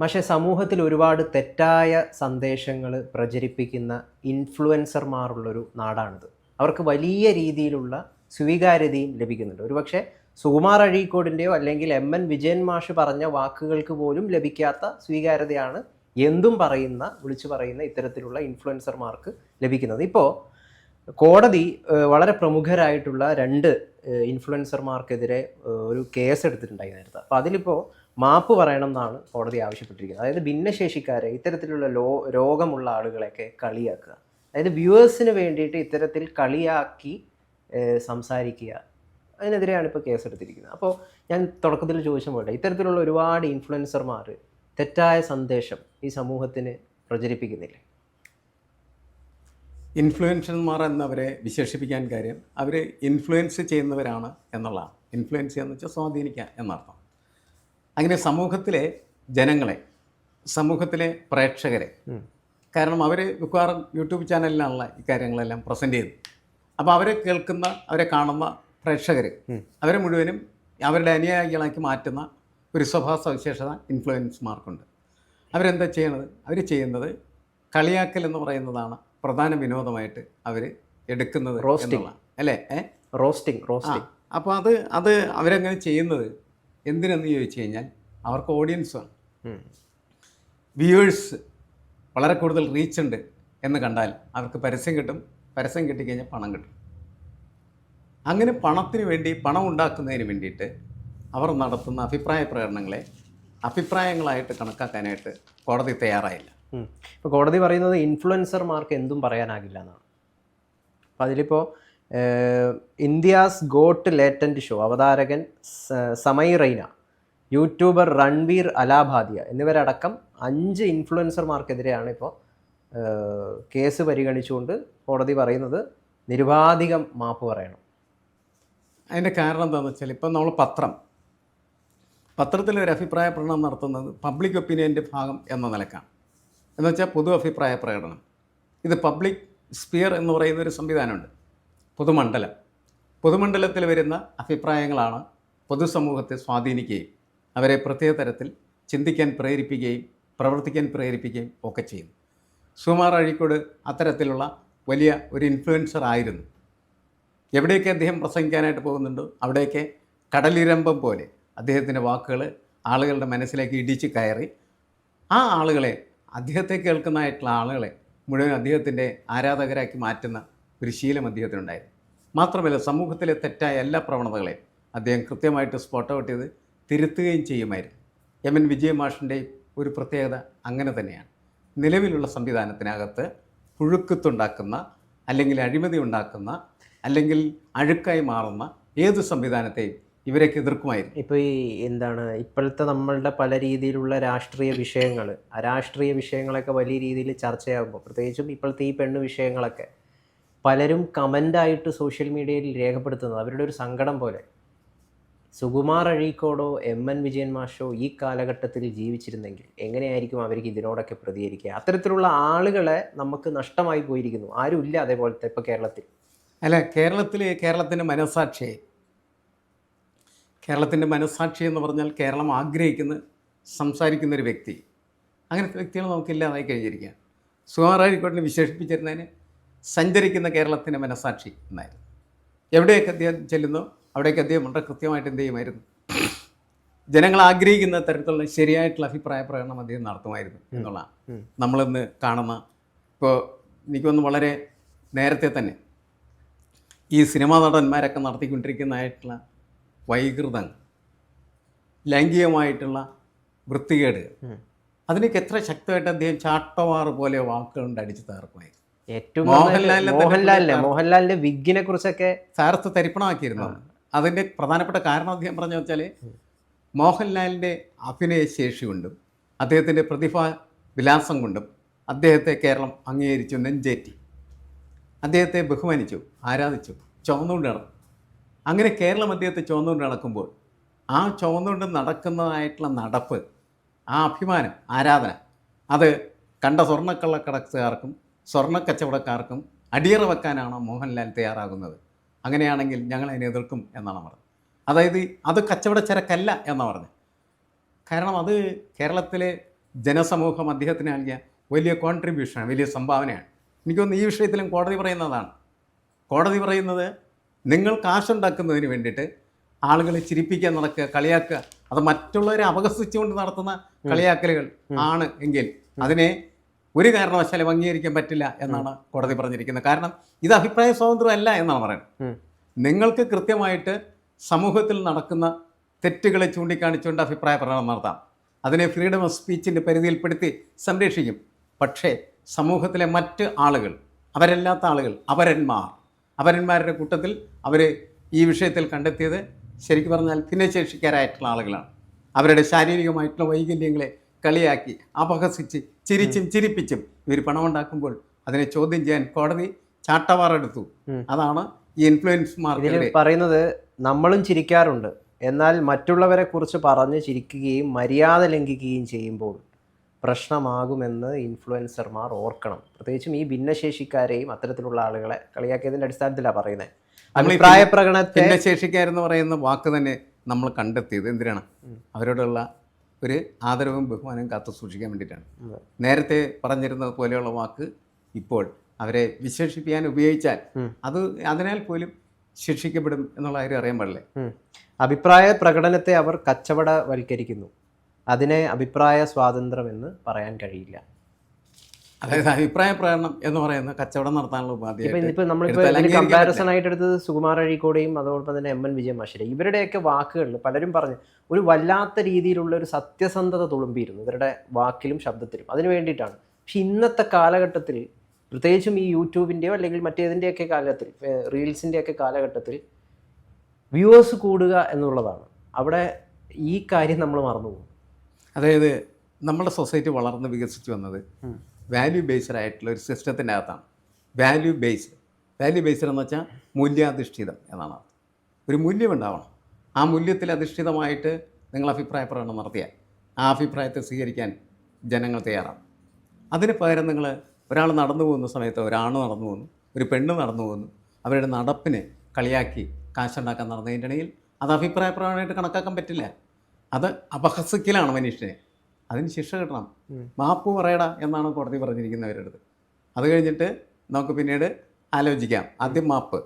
പക്ഷേ സമൂഹത്തിൽ ഒരുപാട് തെറ്റായ സന്ദേശങ്ങൾ പ്രചരിപ്പിക്കുന്ന ഇൻഫ്ലുവൻസർമാരുള്ളൊരു നാടാണിത്. അവർക്ക് വലിയ രീതിയിലുള്ള സ്വീകാര്യതയും ലഭിക്കുന്നുണ്ട്. ഒരുപക്ഷെ സുകുമാർ അഴീക്കോടിന്റെയോ അല്ലെങ്കിൽ എം എൻ വിജയൻ മാഷ് പറഞ്ഞ വാക്കുകൾക്ക് പോലും ലഭിക്കാത്ത സ്വീകാര്യതയാണ് എന്തും പറയുന്ന വിളിച്ചു പറയുന്ന ഇത്തരത്തിലുള്ള ഇൻഫ്ലുവൻസർമാർക്ക് ലഭിക്കുന്നത്. ഇപ്പോൾ കോടതി വളരെ പ്രമുഖരായിട്ടുള്ള രണ്ട് ഇൻഫ്ലുവൻസർമാർക്കെതിരെ ഒരു കേസ് എടുത്തിട്ടുണ്ടായി നേരത്തെ. അപ്പോൾ അതിലിപ്പോൾ മാപ്പ് പറയണം എന്നാണ് കോടതി ആവശ്യപ്പെട്ടിരിക്കുന്നത്. അതായത് ഭിന്നശേഷിക്കാരെ ഇത്തരത്തിലുള്ള ലോ രോഗമുള്ള ആളുകളെയൊക്കെ കളിയാക്കുക. അതായത് വ്യൂവേഴ്സിന് വേണ്ടിയിട്ട് ഇത്തരത്തിൽ കളിയാക്കി സംസാരിക്കുക. അതിനെതിരെയാണ് ഇപ്പോൾ കേസെടുത്തിരിക്കുന്നത്. അപ്പോൾ ഞാൻ തുടക്കത്തിൽ ചോദിച്ച പോലെ ഇത്തരത്തിലുള്ള ഒരുപാട് ഇൻഫ്ലുവൻസർമാർ തെറ്റായ സന്ദേശം ഈ സമൂഹത്തിന് പ്രചരിപ്പിക്കുന്നില്ലേ? ഇൻഫ്ലുവൻസർമാർ എന്നവരെ വിശേഷിപ്പിക്കാൻ കാര്യം അവർ ഇൻഫ്ലുവൻസ് ചെയ്യുന്നവരാണ് എന്നുള്ളതാണ്. ഇൻഫ്ലുവൻസ് എന്ന് വെച്ചാൽ സ്വാധീനിക്കുക എന്നർത്ഥം. അങ്ങനെ സമൂഹത്തിലെ ജനങ്ങളെ സമൂഹത്തിലെ പ്രേക്ഷകരെ കാരണം അവർ മിക്കവാറും യൂട്യൂബ് ചാനലിലാണല്ലോ ഈ കാര്യങ്ങളെല്ലാം പ്രസന്റ് ചെയ്യുന്നത്. അപ്പോൾ അവരെ കേൾക്കുന്ന അവരെ കാണുന്ന പ്രേക്ഷകർ അവരെ മുഴുവനും അവരുടെ അനുയായികളാക്കി മാറ്റുന്ന ഒരു സ്വഭാവ സവിശേഷത ഇൻഫ്ലുവൻസ്മാർക്കുണ്ട് അവരെന്താ ചെയ്യണത്? അവർ ചെയ്യുന്നത് കളിയാക്കൽ എന്ന് പറയുന്നതാണ് പ്രധാന വിനോദമായിട്ട് അവർ എടുക്കുന്നത് റോസ്റ്റിംഗ് അല്ലേ? റോസ്റ്റിംഗ് റോസ്റ്റിംഗ് അപ്പോൾ അത് അത് അവരങ്ങനെ ചെയ്യുന്നത് എന്തിനെന്ന് ചോദിച്ചു കഴിഞ്ഞാൽ അവർക്ക് ഓഡിയൻസ് ഓഡിയൻസാണ് വ്യൂവേഴ്സ് വളരെ കൂടുതൽ റീച്ച് ഉണ്ട് എന്ന് കണ്ടാൽ അവർക്ക് പരസ്യം കിട്ടും. പരസ്യം കിട്ടിക്കഴിഞ്ഞാൽ പണം കിട്ടും. അങ്ങനെ പണത്തിന് വേണ്ടി പണം ഉണ്ടാക്കുന്നതിന് വേണ്ടിയിട്ട് അവർ നടത്തുന്ന അഭിപ്രായ പ്രകടനങ്ങളെ അഭിപ്രായങ്ങളായിട്ട് കണക്കാക്കാനായിട്ട് കോടതി തയ്യാറായില്ല. ഇപ്പോൾ കോടതി പറയുന്നത് ഇൻഫ്ലുവൻസർമാർക്ക് എന്തും പറയാനാകില്ല എന്നാണ്. അപ്പം അതിലിപ്പോൾ ഇന്ത്യാസ് ഗോട്ട് ലേറ്റന്റ് ഷോ അവതാരകൻ സമൈറൈന റൈന യൂട്യൂബർ രൺവീർ അലാഭാദിയ എന്നിവരടക്കം അഞ്ച് ഇൻഫ്ലുവൻസർമാർക്കെതിരെയാണ് ഇപ്പോൾ കേസ് പരിഗണിച്ചുകൊണ്ട് കോടതി പറയുന്നത് നിരുപാധികം മാപ്പ് പറയണം. അതിന്റെ കാരണം എന്താണെന്ന് വെച്ചാൽ ഇപ്പം നമ്മൾ പത്രം പത്രത്തിൽ ഒരു അഭിപ്രായ പ്രകടനം നടത്തുന്നത് പബ്ലിക് ഒപ്പീനിയന്റെ ഭാഗം എന്ന നിലക്കാണ്. എന്ന് വെച്ചാൽ പൊതു അഭിപ്രായ പ്രകടനം. ഇത് പബ്ലിക് സ്പിയർ എന്ന് പറയുന്ന ഒരു സംവിധാനമുണ്ട് പൊതുമണ്ഡലം. പൊതുമണ്ഡലത്തിൽ വരുന്ന അഭിപ്രായങ്ങളാണ് പൊതുസമൂഹത്തെ സ്വാധീനിക്കുകയും അവരെ പ്രത്യേക തരത്തിൽ ചിന്തിക്കാൻ പ്രേരിപ്പിക്കുകയും പ്രവർത്തിക്കാൻ പ്രേരിപ്പിക്കുകയും ഒക്കെ ചെയ്യുന്നു സുമാർ അഴീക്കോട് അത്തരത്തിലുള്ള വലിയ ഒരു ഇൻഫ്ലുവൻസർ ആയിരുന്നു. എവിടെയൊക്കെ അദ്ദേഹം പ്രസംഗിക്കാനായിട്ട് പോകുന്നുണ്ടോ അവിടെയൊക്കെ കടലിരമ്പം പോലെ അദ്ദേഹത്തിന്റെ വാക്കുകൾ ആളുകളുടെ മനസ്സിലേക്ക് ഇടിച്ച് കയറി. ആ ആളുകളെ അദ്ദേഹത്തെ കേൾക്കുന്നതായിട്ടുള്ള ആളുകളെ മുഴുവൻ അദ്ദേഹത്തിന്റെ ആരാധകരാക്കി മാറ്റുന്ന ഒരു ശീലം അദ്ദേഹത്തിനുണ്ടായിരുന്നു. മാത്രമല്ല സമൂഹത്തിലെ തെറ്റായ എല്ലാ പ്രവണതകളെയും അദ്ദേഹം കൃത്യമായിട്ട് സ്പോട്ട് ഔട്ട് ചെയ്ത് തിരുത്തുകയും ചെയ്യുമായിരുന്നു. എം എൻ വിജയമാഷിന്റെ ഒരു പ്രത്യേകത അങ്ങനെ തന്നെയാണ്. നിലവിലുള്ള സംവിധാനത്തിനകത്ത് പുഴുക്കുത്തുണ്ടാക്കുന്ന അല്ലെങ്കിൽ അഴിമതി ഉണ്ടാക്കുന്ന അല്ലെങ്കിൽ അഴുക്കായി മാറുന്ന ഏത് സംവിധാനത്തെയും ഇവരൊക്കെ എതിർക്കുമായിരുന്നു. ഇപ്പോൾ ഈ എന്താണ് ഇപ്പോഴത്തെ നമ്മളുടെ പല രീതിയിലുള്ള രാഷ്ട്രീയ വിഷയങ്ങൾ രാഷ്ട്രീയ വിഷയങ്ങളൊക്കെ വലിയ രീതിയിൽ ചർച്ചയാകുമ്പോൾ പ്രത്യേകിച്ചും ഇപ്പോഴത്തെ ഈ പെണ്ണ് വിഷയങ്ങളൊക്കെ പലരും കമന്റായിട്ട് സോഷ്യൽ മീഡിയയിൽ രേഖപ്പെടുത്തുന്നത് അവരുടെ ഒരു സങ്കടം പോലെ. സുകുമാർ അഴീക്കോടോ എം എൻ വിജയൻ മാഷോ ഈ കാലഘട്ടത്തിൽ ജീവിച്ചിരുന്നെങ്കിൽ എങ്ങനെയായിരിക്കും അവർക്ക് ഇതിനോടൊക്കെ പ്രതികരിക്കുക? അത്തരത്തിലുള്ള ആളുകളെ നമുക്ക് നഷ്ടമായി പോയിരിക്കുന്നു. ആരുമില്ല അതേപോലത്തെ ഇപ്പോൾ കേരളത്തിൽ. അല്ല കേരളത്തിൽ കേരളത്തിന്റെ മനസാക്ഷിയെ കേരളത്തിന്റെ മനസാക്ഷി എന്ന് പറഞ്ഞാൽ കേരളം ആഗ്രഹിക്കുന്ന സംസാരിക്കുന്ന ഒരു വ്യക്തി. അങ്ങനത്തെ വ്യക്തികൾ നമുക്കില്ലാതായി കഴിഞ്ഞിരിക്കുകയാണ്. അഴീക്കോട്ടിനെ വിശേഷിപ്പിച്ചിരുന്നതിന് സഞ്ചരിക്കുന്ന കേരളത്തിന്റെ മനസാക്ഷി എന്നായിരുന്നു. എവിടെയൊക്കെ അദ്ദേഹം ചെല്ലുന്നോ? അവിടേക്ക് അദ്ദേഹം വളരെ കൃത്യമായിട്ട് എന്ത് ചെയ്യുമായിരുന്നു? ജനങ്ങൾ ആഗ്രഹിക്കുന്ന തരത്തിലുള്ള ശരിയായിട്ടുള്ള അഭിപ്രായ പ്രകടനം അദ്ദേഹം നടത്തുമായിരുന്നു എന്നുള്ളതാണ്. നമ്മളിന്ന് കാണുന്ന ഇപ്പോൾ എനിക്കൊന്ന് വളരെ നേരത്തെ തന്നെ ഈ സിനിമാ നടന്മാരൊക്കെ നടത്തിക്കൊണ്ടിരിക്കുന്നതായിട്ടുള്ള വൈകൃതങ്ങൾ ലൈംഗികമായിട്ടുള്ള വൃത്തികേട്. അതിനൊക്കെ എത്ര ശക്തമായിട്ട് അദ്ദേഹം ചാട്ടവാറ് പോലെ വാക്കുകൾ കൊണ്ട് അടിച്ച് തകർക്കുമായിരുന്നു. ഏറ്റവും മോഹൻലാലിനെ നന്നായിട്ട് തന്നെ മോഹൻലാലിനെ പുള്ളിക്കാരൻ- മോഹൻലാലിന്റെ വിഗിനെ കുറിച്ചൊക്കെ സാർത്ത് തരിപ്പണമാക്കിയിരുന്നു. അതിന്റെ പ്രധാനപ്പെട്ട കാരണം അദ്ദേഹം പറഞ്ഞു വെച്ചാൽ മോഹൻലാലിന്റെ അഭിനയ ശേഷി കൊണ്ടും അദ്ദേഹത്തിന്റെ പ്രതിഭാ വിലാസം കൊണ്ടും അദ്ദേഹത്തെ കേരളം അംഗീകരിച്ചു നെഞ്ചേറ്റി. അദ്ദേഹത്തെ ബഹുമാനിച്ചു ആരാധിച്ചു ചുവന്നുകൊണ്ട് നടന്നു. അങ്ങനെ കേരളം അദ്ദേഹത്തെ ചുവന്നുകൊണ്ട് നടക്കുമ്പോൾ ആ ചുവന്നുകൊണ്ട് നടക്കുന്നതായിട്ടുള്ള നടപ്പ് ആ അഭിമാനം ആരാധന അത് കണ്ട സ്വർണക്കള്ളക്കടക്കാർക്കും സ്വർണക്കച്ചവടക്കാർക്കും അടിയറ വെക്കാനാണ് മോഹൻലാൽ തയ്യാറാകുന്നത്? അങ്ങനെയാണെങ്കിൽ ഞങ്ങൾ അതിനെ എതിർക്കും എന്നാണ് പറഞ്ഞത്. അതായത് അത് കച്ചവട ചരക്കല്ല എന്നാണ് പറഞ്ഞത്. കാരണം അത് കേരളത്തിലെ ജനസമൂഹം അദ്ദേഹത്തിന് നൽകിയ വലിയ കോൺട്രിബ്യൂഷനാണ് വലിയ സംഭാവനയാണ്. എനിക്കൊന്ന് ഈ വിഷയത്തിലും കോടതി പറയുന്നതാണ്. കോടതി പറയുന്നത് നിങ്ങൾ കാശുണ്ടാക്കുന്നതിന് വേണ്ടിയിട്ട് ആളുകളെ ചിരിപ്പിക്കാൻ നടക്കുക കളിയാക്കുക അത് മറ്റുള്ളവരെ അപകസിച്ചുകൊണ്ട് നടത്തുന്ന കളിയാക്കലുകൾ ആണ് എങ്കിൽ അതിനെ ഒരു കാരണവശാലും അംഗീകരിക്കാൻ പറ്റില്ല എന്നാണ് കോടതി പറഞ്ഞിരിക്കുന്നത്. കാരണം ഇത് അഭിപ്രായ സ്വാതന്ത്ര്യമല്ല എന്നാണ് പറയുന്നത്. നിങ്ങൾക്ക് കൃത്യമായിട്ട് സമൂഹത്തിൽ നടക്കുന്ന തെറ്റുകളെ ചൂണ്ടിക്കാണിച്ചുകൊണ്ട് അഭിപ്രായ പ്രകടനം നടത്താം. അതിനെ ഫ്രീഡം ഓഫ് സ്പീച്ചിന്റെ പരിധിയിൽപ്പെടുത്തി സംരക്ഷിക്കും. പക്ഷേ സമൂഹത്തിലെ മറ്റ് ആളുകൾ അവരല്ലാത്ത ആളുകൾ അവരന്മാർ അവരന്മാരുടെ കൂട്ടത്തിൽ അവർ ഈ വിഷയത്തിൽ കണ്ടെത്തിയത് ശരിക്കും പറഞ്ഞാൽ ഭിന്നശേഷിക്കാരായിട്ടുള്ള ആളുകളാണ്. അവരുടെ ശാരീരികമായിട്ടുള്ള വൈകല്യങ്ങളെ കളിയാക്കി അപഹസിച്ച് ചിരിച്ചും ചിരിപ്പിച്ചും ഇവർ പണമുണ്ടാക്കുമ്പോൾ അതിനെ ചോദ്യം ചെയ്യാൻ കോടതി ചാട്ടവാറെടുത്തു. അതാണ് ഈ ഇൻഫ്ലുവൻസ് ഇതിൽ പറയുന്നത് നമ്മളും ചിരിക്കാറുണ്ട്. എന്നാൽ മറ്റുള്ളവരെ കുറിച്ച് പറഞ്ഞ് ചിരിക്കുകയും മര്യാദ ലംഘിക്കുകയും ചെയ്യുമ്പോൾ പ്രശ്നമാകുമെന്ന് ഇൻഫ്ലുവൻസർമാർ ഓർക്കണം. പ്രത്യേകിച്ചും ഈ ഭിന്നശേഷിക്കാരെയും അത്തരത്തിലുള്ള ആളുകളെ കളിയാക്കിയതിന്റെ അടിസ്ഥാനത്തിലാണ് പറയുന്നത് അഭിപ്രായ പ്രകടന ഭിന്നശേഷിക്കാരെന്ന് പറയുന്ന വാക്ക് തന്നെ നമ്മൾ കണ്ടെത്തിയത് എന്തിനാണ്? അവരോടുള്ള ഒരു ആദരവും ബഹുമാനവും കാത്തു സൂക്ഷിക്കാൻ വേണ്ടിയിട്ടാണ്. നേരത്തെ പറഞ്ഞിരുന്നത് പോലെയുള്ള വാക്ക് ഇപ്പോൾ അവരെ വിശേഷിപ്പിക്കാൻ ഉപയോഗിച്ചാൽ അത് അതിനാൽ പോലും ശിക്ഷിക്കപ്പെടും എന്നുള്ള കാര്യം അറിയാൻ പാടില്ലേ? അഭിപ്രായ പ്രകടനത്തെ അവർ കച്ചവടവൽക്കരിക്കുന്നു. അതിനെ അഭിപ്രായ സ്വാതന്ത്ര്യം എന്ന് പറയാൻ കഴിയില്ല. അതായത് അഭിപ്രായ പ്രകടനം എന്ന് പറയുന്ന കച്ചവടം നടത്താനുള്ള ഉപാധി കമ്പാരിസൺ ആയിട്ട് എടുത്തത് സുകുമാർ അഴീക്കോടെയും അതോടൊപ്പം തന്നെ എം എൻ വിജയ മാഷിരെ ഇവരുടെയൊക്കെ വാക്കുകളിൽ പലരും പറഞ്ഞു ഒരു വല്ലാത്ത രീതിയിലുള്ള ഒരു സത്യസന്ധത തുളുമ്പിയിരുന്നു ഇവരുടെ വാക്കിലും ശബ്ദത്തിലും. അതിനു വേണ്ടിയിട്ടാണ്. പക്ഷെ ഇന്നത്തെ കാലഘട്ടത്തിൽ പ്രത്യേകിച്ചും ഈ യൂട്യൂബിന്റെയോ അല്ലെങ്കിൽ മറ്റേതിന്റെയൊക്കെ കാലഘട്ടത്തിൽ റീൽസിന്റെയൊക്കെ കാലഘട്ടത്തിൽ വ്യൂവേഴ്സ് കൂടുക എന്നുള്ളതാണ്. അവിടെ ഈ കാര്യം നമ്മൾ മറന്നു പോകും അതായത് നമ്മുടെ സൊസൈറ്റി വളർന്ന് വികസിച്ചു വന്നത്. വാല്യൂ ബേസ്ഡ് ആയിട്ടുള്ള ഒരു സിസ്റ്റത്തിന്റെ അകത്താണ്. വാല്യൂ ബേസ്ഡ് വാല്യൂ ബേസ്ഡ് എന്ന് വെച്ചാൽ മൂല്യാധിഷ്ഠിതം എന്നാണ് ഒരു മൂല്യം ഉണ്ടാവണം. ആ മൂല്യത്തിൽ അധിഷ്ഠിതമായിട്ട് നിങ്ങൾ അഭിപ്രായ പ്രകടനം നടത്തിയാൽ ആ അഭിപ്രായത്തെ സ്വീകരിക്കാൻ ജനങ്ങൾ തയ്യാറാണ് അതിന് പകരം നിങ്ങൾ ഒരാൾ നടന്നു പോകുന്ന സമയത്ത് ഒരാണ് നടന്നു പോകുന്നു ഒരു പെണ്ണ് നടന്നു പോകുന്നു അവരുടെ നടപ്പിന് കളിയാക്കി കാശുണ്ടാക്കാൻ നടന്നതിന്റെ ഇടയിൽ അത് അഭിപ്രായ പ്രകടനമായിട്ട് കണക്കാക്കാൻ പറ്റില്ല. അത് അപഹസിക്കലാണ് മനുഷ്യനെ. അതിന് ശിക്ഷ കിട്ടണം. മാപ്പ് പറയടാ എന്നാണ് കോടതി പറഞ്ഞിരിക്കുന്നവരുടെ അടുത്ത്. അത് കഴിഞ്ഞിട്ട് നമുക്ക് പിന്നീട് ആലോചിക്കാം. ആദ്യം മാപ്പ്.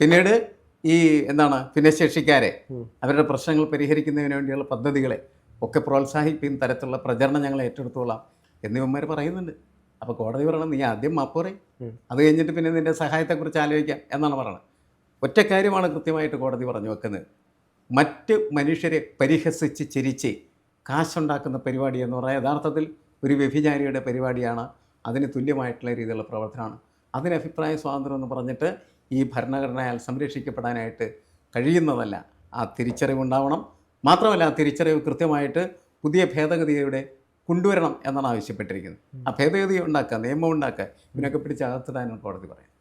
പിന്നീട് ഈ എന്താണ് ഭിന്നശേഷിക്കാരെ. അവരുടെ പ്രശ്നങ്ങൾ പരിഹരിക്കുന്നതിന് വേണ്ടിയുള്ള പദ്ധതികളെ ഒക്കെ പ്രോത്സാഹിപ്പിക്കുന്ന തരത്തിലുള്ള പ്രചരണം ഞങ്ങൾ ഏറ്റെടുത്തോളാം എന്നിവന്മാർ പറയുന്നുണ്ട്. അപ്പോൾ കോടതി പറയണം നീ ആദ്യം മാപ്പ് പറയും. അത് കഴിഞ്ഞിട്ട് പിന്നെ നിന്റെ സഹായത്തെക്കുറിച്ച് ആലോചിക്കാം എന്നാണ് പറയുന്നത് ഒറ്റ കാര്യമാണ് കൃത്യമായിട്ട് കോടതി പറഞ്ഞു വെക്കുന്നത്. മറ്റ് മനുഷ്യരെ പരിഹസിച്ച് ചിരിച്ച് കാശുണ്ടാക്കുന്ന പരിപാടി എന്ന് പറഞ്ഞാൽ യഥാർത്ഥത്തിൽ ഒരു വ്യഭിചാരിയുടെ പരിപാടിയാണ്. അതിന് തുല്യമായിട്ടുള്ള രീതിയിലുള്ള പ്രവർത്തനമാണ്. അതിന് അഭിപ്രായ സ്വാതന്ത്ര്യം എന്ന് പറഞ്ഞിട്ട് ഈ ഭരണഘടനയാൽ സംരക്ഷിക്കപ്പെടാനായിട്ട് കഴിയുന്നതല്ല. ആ തിരിച്ചറിവുണ്ടാവണം. മാത്രമല്ല ആ തിരിച്ചറിവ് കൃത്യമായിട്ട് പുതിയ ഭേദഗതിയുടെ കൊണ്ടുവരണം എന്നാണ് ആവശ്യപ്പെട്ടിരിക്കുന്നത്. ആ ഭേദഗതി ഉണ്ടാക്കുക നിയമം ഉണ്ടാക്കുക ഇതിനൊക്കെ പിടിച്ച് അകത്തിടാനും കോടതി പറയുന്നത്